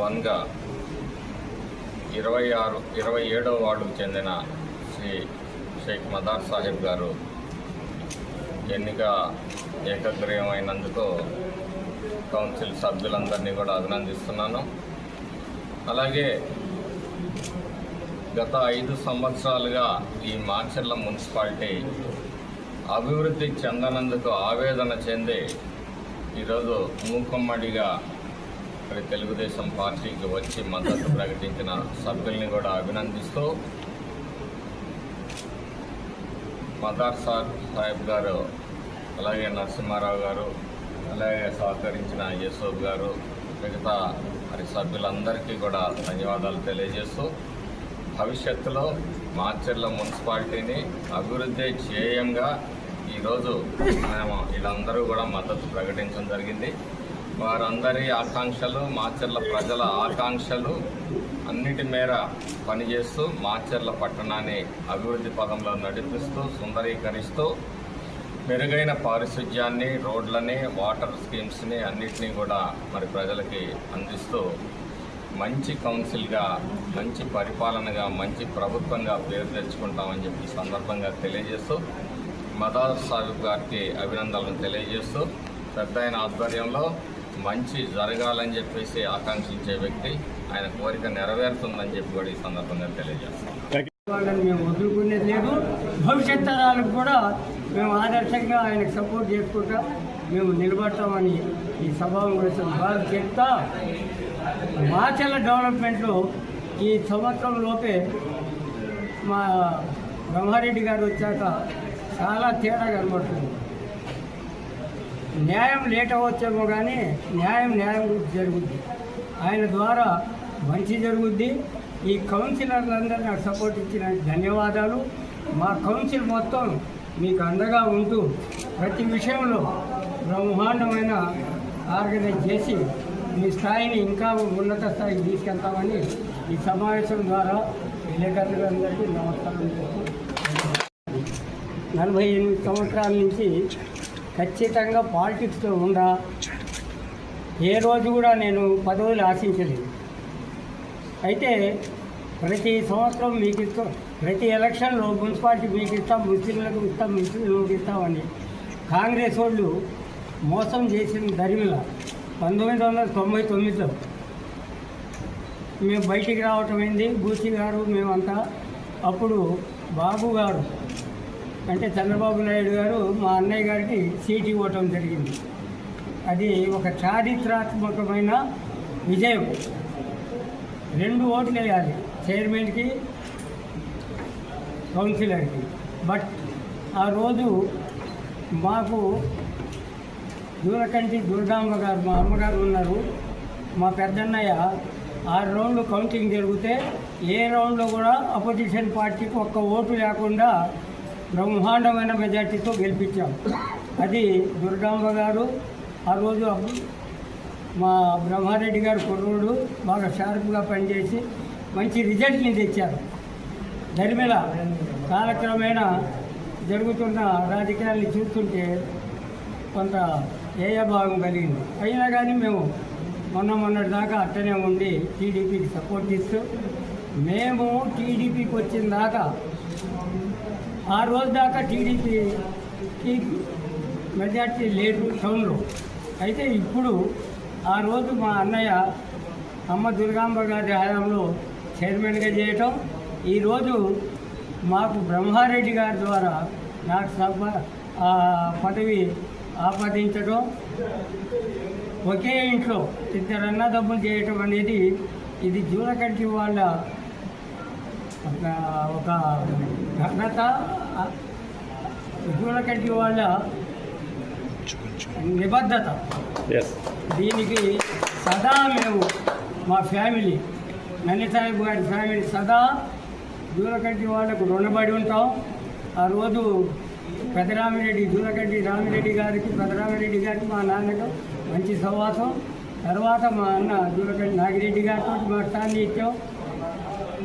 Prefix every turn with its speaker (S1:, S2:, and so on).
S1: వన్గా ఇరవై ఆరు ఇరవై ఏడవ వార్డుకు చెందిన శ్రీ షేక్ మదార్ సాహెబ్ గారు ఎన్నిక ఏకగ్రీవమైనందుకు కౌన్సిల్ సభ్యులందరినీ కూడా అభినందిస్తున్నాను. అలాగే గత ఐదు సంవత్సరాలుగా ఈ మాచర్ల మున్సిపాలిటీ అభివృద్ధి చెందనందుకు ఆవేదన చెంది ఈరోజు మూకమ్మడిగా మరి తెలుగుదేశం పార్టీకి వచ్చి మద్దతు ప్రకటించిన సభ్యుల్ని కూడా అభినందిస్తూ మదార్ సార్ సాహెబ్ గారు అలాగే నరసింహారావు గారు అలాగే సహకరించిన యశోబ్ గారు మిగతా మరి సభ్యులందరికీ కూడా ధన్యవాదాలు తెలియజేస్తూ భవిష్యత్తులో మాచర్ల మున్సిపాలిటీని అభివృద్ధి చేయంగా ఈరోజు మేము వీళ్ళందరూ కూడా మద్దతు ప్రకటించడం జరిగింది. వారందరి ఆకాంక్షలు మాచర్ల ప్రజల ఆకాంక్షలు అన్నిటి మేర పనిచేస్తూ మాచర్ల పట్టణాన్ని అభివృద్ధి పదంలో నడిపిస్తూ సుందరీకరిస్తూ మెరుగైన పారిశుధ్యాన్ని రోడ్లని వాటర్ స్కీమ్స్ని అన్నిటినీ కూడా మరి ప్రజలకి అందిస్తూ మంచి కౌన్సిల్గా మంచి పరిపాలనగా మంచి ప్రభుత్వంగా పేరు తెచ్చుకుంటామని చెప్పి సందర్భంగా తెలియజేస్తూ మదార్ సాహిబ్ గారికి అభినందనలు తెలియజేస్తూ పెద్ద ఆయన ఆధ్వర్యంలో మంచి జరగాలని చెప్పేసి ఆకాంక్షించే వ్యక్తి ఆయన కోరిక నెరవేరుతుందని చెప్పి కూడా ఈ సందర్భంగా తెలియజేస్తాం
S2: వాళ్ళని మేము వదులుకునేది లేదు. భవిష్యత్ తరాలకు కూడా మేము ఆదర్శంగా ఆయనకు సపోర్ట్ చేసుకుంటా మేము నిలబడతామని ఈ సభాముఖం బాగా చెప్తా మాచల డెవలప్మెంట్లో ఈ సంవత్సరం లోపే మా బ్రహ్మారెడ్డి గారు వచ్చాక చాలా తేడా కనబడుతుంది. న్యాయం లేట్ అవ్వచ్చేమో కానీ న్యాయం న్యాయం జరుగుద్ది. ఆయన ద్వారా మంచి జరుగుద్ది. ఈ కౌన్సిలర్లందరూ నాకు సపోర్ట్ ఇచ్చిన ధన్యవాదాలు. మా కౌన్సిల్ మొత్తం మీకు అండగా ఉంటూ ప్రతి విషయంలో బ్రహ్మాండమైన ఆర్గనైజ్ చేసి మీ స్థాయిని ఇంకా ఉన్నత స్థాయికి తీసుకెళ్తామని ఈ సమావేశం ద్వారా విలేకరులందరికీ నమస్కారం చేస్తూ నలభై ఎనిమిది సంవత్సరాల నుంచి ఖచ్చితంగా పాలిటిక్స్లో ఉండా. ఏ రోజు కూడా నేను పదవులు ఆశించలేదు. అయితే ప్రతి సంవత్సరం మీకు ఇస్తాం ప్రతి ఎలక్షన్లో మున్సిపాలిటీ మీకు ఇస్తాం ముస్లింలకు ఇస్తాం ముస్లింలకు ఇస్తామని కాంగ్రెస్ వాళ్ళు మోసం చేసిన దరిమిల పంతొమ్మిది వందల తొంభై తొమ్మిదిలో మేము బయటికి రావటం అయింది బూచి గారు మేమంతా అప్పుడు బాబు గారు అంటే చంద్రబాబు నాయుడు గారు మా అన్నయ్య గారికి సీట్ ఇవ్వటం జరిగింది. అది ఒక చారిత్రాత్మకమైన విజయం. రెండు ఓట్లు వేయాలి చైర్మన్కి కౌన్సిలర్కి. బట్ ఆ రోజు మాకు దూరకంటి దుర్గాంబ గారు మా అమ్మగారు ఉన్నారు. మా పెద్దన్నయ్య ఆరు రౌండ్లు కౌంటింగ్ జరిగితే ఏ రౌండ్లో కూడా అపోజిషన్ పార్టీకి ఒక్క ఓటు లేకుండా బ్రహ్మాండమైన మెజార్టీతో గెలిపించాం. అది దుర్గాంబ గారు ఆ రోజు మా బ్రహ్మారెడ్డి గారు కుర్రుడు బాగా షార్ప్గా పనిచేసి మంచి రిజల్ట్ని తెచ్చారు. దరిమిల కాలక్రమేణా జరుగుతున్న రాజకీయాల్ని చూస్తుంటే కొంత ఏయభావం కలిగింది. అయినా కానీ మేము మొన్న మొన్నటి దాకా అట్టనే ఉండి టీడీపీకి సపోర్ట్ ఇస్తూ మేము టీడీపీకి వచ్చిన దాకా ఆ రోజు దాకా టీడీపీకి మెజార్టీ లేదు టౌన్లో అయితే ఇప్పుడు ఆ రోజు మా అన్నయ్య అమ్మ దుర్గాంబ గారి హయాంలో చైర్మన్గా చేయటం ఈరోజు మాకు బ్రహ్మారెడ్డి గారి ద్వారా నాకు సభ పదవి ఆపాదించడం ఒకే ఇంట్లో ఇద్దరు అన్నదమ్ములు చేయటం అనేది ఇది జూలకంటి వాళ్ళ ఒక ఒక ఘనత జూలకంటి వాళ్ళ నిబద్ధత. దీనికి సదా మేము మా ఫ్యామిలీ నన్నిసాహిబ్ గారి ఫ్యామిలీ సదా దూరకంటి వాళ్ళకు రుణపడి ఉంటాం. ఆ రోజు పెదరామిరెడ్డి దూలగడ్డి రామిరెడ్డి గారికి పెదరామిరెడ్డి గారికి మా నాన్నకు మంచి సహవాసం తర్వాత మా అన్న దూలగడ్డి నాగిరెడ్డి గారితో మా సాన్నిహిత్యం.